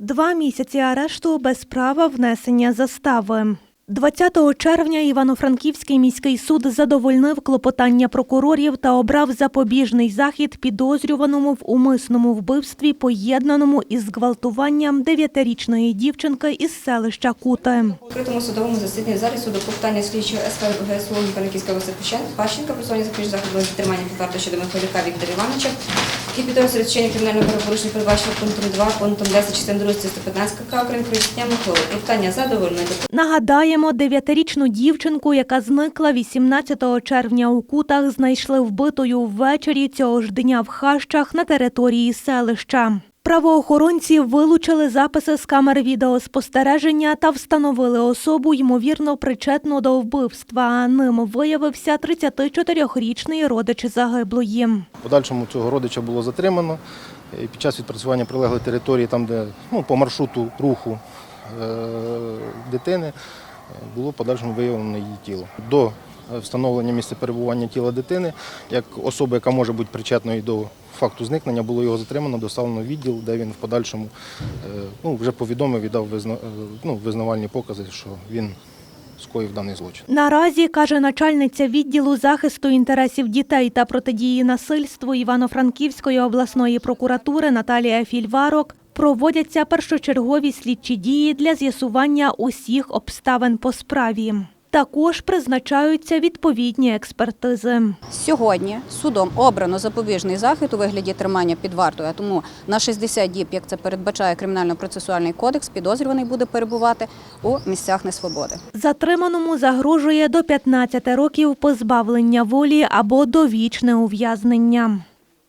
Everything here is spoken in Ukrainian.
Два місяці арешту без права внесення застави. 20 червня Івано-Франківський міський суд задовольнив клопотання прокурорів та обрав запобіжний захід підозрюваному в умисному вбивстві, поєднаному із зґвалтуванням дев'ятирічної дівчинки із селища Кути. У відкритому судовому засіданні в залі суду питання слідчого СП ГСУ Франківська Пащенка про сьогодні запобіжного заходу затримання під вартою щодо Михайлюка Віктора Івановича, який підозрює вчинення кримінального правопорушення передбачено пунктом 2, пунктом 10 частин 2 статті 115 КК України про Миколи. Питання задовольне. Нагадаємо, дев'ятирічну дівчинку, яка зникла 18 червня у Кутах, знайшли вбитою ввечері цього ж дня в хащах на території селища. Правоохоронці вилучили записи з камер відеоспостереження та встановили особу, ймовірно, причетну до вбивства. Ним виявився 34-річний родич загиблої. Подальшому цього родича було затримано. Під час відпрацювання прилеглої території, там, де ну, по маршруту руху е, дитини, було подальшому виявлено її тіло. До е, встановлення місця перебування тіла дитини, як особи, яка може бути причетною до факту зникнення, було його затримано, доставлено в відділ, де він в подальшому е, ну, вже повідомив і дав е, ну, визнавальні покази, що він скоїв даний злочин. Наразі, каже начальниця відділу захисту інтересів дітей та протидії насильству Івано-Франківської обласної прокуратури Наталія Фільварок, проводяться першочергові слідчі дії для з'ясування усіх обставин по справі. Також призначаються відповідні експертизи. Сьогодні судом обрано запобіжний захід у вигляді тримання під вартою, а тому на 60 діб, як це передбачає кримінально-процесуальний кодекс, підозрюваний буде перебувати у місцях несвободи. Затриманому загрожує до 15 років позбавлення волі або довічне ув'язнення.